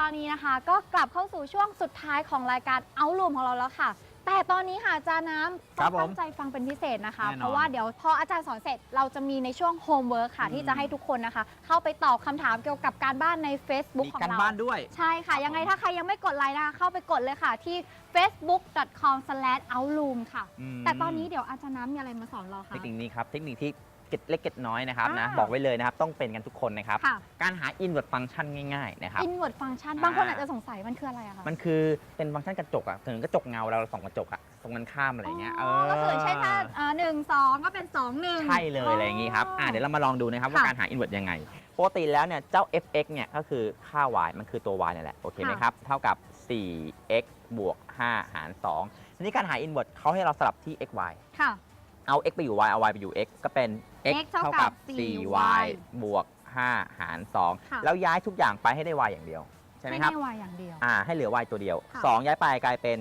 ตอนนี้นะคะก็กลับเข้าสู่ช่วงสุดท้ายของรายการเอาลูมของเราแล้วค่ะ แต่ตอนนี้ค่ะอาจารย์น้ำครัต้อบงผมตั้งใจฟังเป็นพิเศษนะคะ แน่นอน เพราะว่าเดี๋ยวพออาจารย์สอนเสร็จเราจะมีในช่วงโฮมเวิร์คค่ะอืมที่จะให้ทุกคนนะคะ เข้าไปตอบคำถามเกี่ยวกับการบ้านใน Facebook มีของการเรา บ้านด้วย ใช่ค่ะ ยังไงถ้าใครยังไม่กดไลค์นะคะ เข้าไปกดเลยค่ะที่ facebook.com/outloom ค่ะมแต่ตอนนี้เดี๋ยวอาจารย์น้ำมีอะไรมาสอนเราเทคะคนิคนี้ครับ เทคนิคที่ เก็ดเล็กเก็ดน้อยนะครับนะอ่า บอกไว้เลยนะครับต้องเป็นกันทุกคนนะครับค่ะการหา inward function ง่ายๆนะครับ inward function อ่าบางคนอาจจะสงสัยมันคืออะไรอะคะมันคือเป็นฟังก์ชันกระจกอะถึงกระจกเงาเราส่องกระจกอะตรงกันข้ามอะไรเงี้ยอ๋อก็คือเช่นถ้าอ่าหนึ่งสองก็เป็นสองหนึ่ง ใช่เลยอะไรอย่างงี้ครับอ่าเดี๋ยวเรามาลองดูนะครับว่าค่ะการหา inward ยังไงปกติแล้วเนี่ยเจ้า fx เนี่ยก็คือค่า y มันคือตัว y นี่แหละโอเคไหมค่ะ ครับ เท่ากับ 4x บวก 5 หาร 2 ทีนี้การหา inward เขาให้เราสลับที่ x y ค่ะ เอา x ไปอยู่ y เอา y ไปอยู่ x ก็เป็น x x เท่ากับ 4y บวก 5 หาร ค่ะ 2 แล้วย้ายทุกอย่างไปให้ได้ y อย่างเดียว ใช่ไหมครับไม่วายอย่างเดียว อ่า ให้เหลือ y ตัวเดียว ค่ะ 2 ย้ายไปกลายเป็น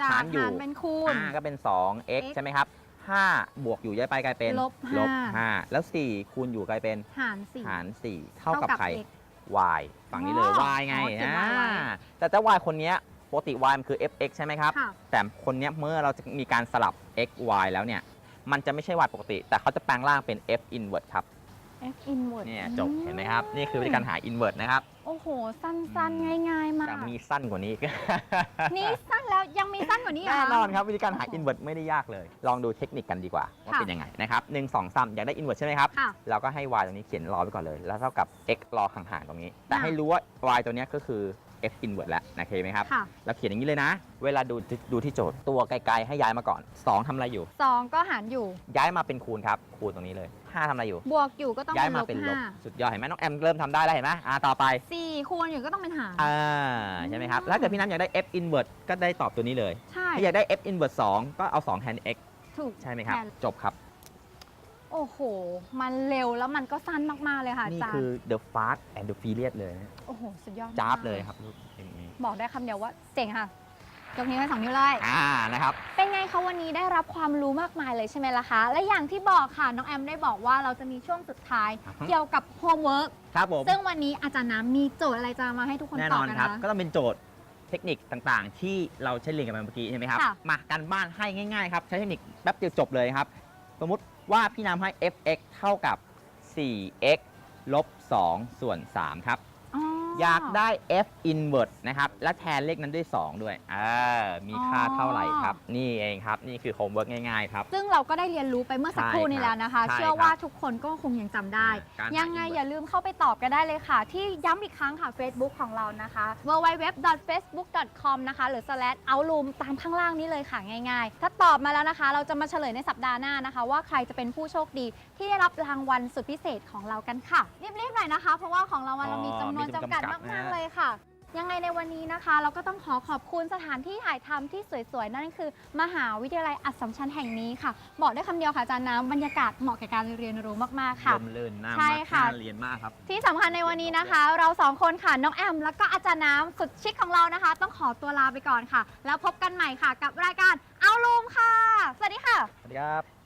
จากหารอยู่ หารเป็นคูณอ่าก็เป็น 2x x ใช่ไหมครับ 5 บวกอยู่ย้ายไปกลายเป็นลบลบห้า 5แล้ว 4 คูณอยู่กลายเป็นหารสี่ หาร 4 เท่ากับใคร x y ฝั่งนี้เลย อ๋อ y ไงอ๋อเขียน y อ่า y แต่เจ้า y คนเนี้ยปกติ y มันคือ fx ใช่ไหมครับ ค่ะ แต่คนเนี้ยเมื่อเราจะมีการสลับ x y แล้วเนี่ย มันจะไม่ใช่ y ปกติ แต่เขาจะแปลงร่างเป็น f inward ครับ f inward เนี่ยจบเห็นไหมครับ นี่คือวิธีการหา inward นะครับ โอ้โห สั้น ๆ ง่าย ๆ มาแต่กมีสั้นกว่านี้นี่สั้นแล้วยังมีสั้นกว่านี้เหร แน่คะนอนครับ วิธีการหาโอ้โห inward ไม่ได้ยากเลย ลองดูเทคนิคกันดีกว่า ว่าค่ะเป็นยังไงนะครับหนึ่งสองสามอยากได้ inward ใช่ไหมครับ ค่ะเราก็ให้ y ตรงนี้เขียนรอไว้ก่อนเลย แล้วเท่ากับ x รอห่างๆตรงนี้ แต่ค่ะ ให้รู้ว่า y ตัวเนี้ยก็คือ f inward แล้วนะเคไหมครับ ค่ะเราเขียนอย่างนี้เลยนะ เวลาดูดูที่โจทย์ตัวไกลๆให้ย้ายมาก่อน 2ทำอะไรอยู่ สองก็หารอยู่ ย้ายมาเป็นคูณครับ คูณตรงนี้เลย 5ทำอะไรอยู่ บวกอยู่ก็ต้องย้ายเป็นมาลบเป็นลบห้าสุดยอดเห็นไหมน้องแอมเริ่มทำได้แล้วเห็นไหมอ่าต่อไปสี่คูณอยู่ก็ต้องเป็นหาร อ่าใช่ไหมครับอืม แล้วถ้าเกิดพี่น้ำอยากได้ f inward ก็ได้ตอบตัวนี้เลย ใช่ ถ้าอยากได้ f inward 2ก็เอา2แทน x ถูก ใช่ไหมครับ แทน จบครับ โอ้โห มันเร็วแล้วมันก็สั้นมาก ๆ เลยค่ะอานี่จารคือ ย์ the fast and the furious เลยนะโอ้โห สุดยอดมกจ้าบเลยครับลูกอย่างนี้บอกได้คำเดียวว่าเจ๋งค่ะ ยกนิ้วให้สองนิ้วเลย อ่านะครับ เป็นไงคะวันนี้ได้รับความรู้มากมายเลยใช่ไหมล่ะคะ และอย่างที่บอกค่ะ น้องแอมได้บอกว่าเราจะมีช่วงสุดท้าย อ่าฮะ เกี่ยวกับโฮมเวิร์กครับผม ซึ่งวันนี้อาจารย์น้ำมีโจทย์อะไรจะมาให้ทุกคนแน่ตนอบอนกันครับ นะ ก็ต้องเป็นโจทย์เทคนิคต่างๆ ที่เราใช้เรียนกันมาเมื่อกี้ใช่ไหมครับ ค่ะ มาการบ้านให้ง่ายๆครับ ใช้เทคนิคแป๊บเดียวจบเลยครับ สมมติว่าพี่น้ำให้ fx เท่ากับ 4x ลบ 2 ส่วน 3 ครับ อ๋ออยากได้ f inverse นะครับ และแทนเลขนั้นด้วย 2 ด้วยอ่ามีค่าเท่าไหร่ครับ นี่เองครับ นี่คือโฮมเวิร์กง่ายๆครับ ซึ่งเราก็ได้เรียนรู้ไปเมื่อสักครู่ใช่นี้แล้วนะคะ ใช่เชื่อครับว่าทุกคนก็คงยังจำได้ การหายังไง inverse อย่าลืมเข้าไปตอบกันได้เลยค่ะ ที่ย้ำอีกครั้งค่ะ Facebook ของเรานะคะ www.facebook.com นะคะ หรือ slash outloom ตามข้างล่างนี้เลยค่ะง่ายๆ ถ้าตอบมาแล้วนะคะ เราจะมาเฉลยในสัปดาห์หน้านะคะ ว่าใครจะเป็นผู้โชคดี ที่ได้รับรางวัลสุดพิเศษของเรากันค่ะรีบๆหน่อยนะคะ เพราะว่าของรางวัลเรามีจำนวนอ๋อมีจำจำกักัดดมากนะๆเลยค่ะ ยังไงในวันนี้นะคะ เราก็ต้องขอขอบคุณสถานที่ถ่ายทำที่สวยๆ นั่นคือ มหาวิทยาลัยอัสสัมชัญแห่งนี้ค่ะ บอกได้คำเดียวค่ะอาจารย์น้ำบรรยากาศเหมาะแก่การเรียนรู้มากๆค่ะลมลื่นน่าใช่มากค่ะน่าเรียนมากครับ ที่สำคัญในวันนี้นะคะ เราสองคนค่ะน้องแอม แล้วก็อาจารย์น้ำสุดชิคของเรานะคะ ต้องขอตัวลาไปก่อนค่ะ แล้วพบกันใหม่ค่ะ กับรายการเอาลูมค่ะ สวัสดีค่ะ สวัสดีครับ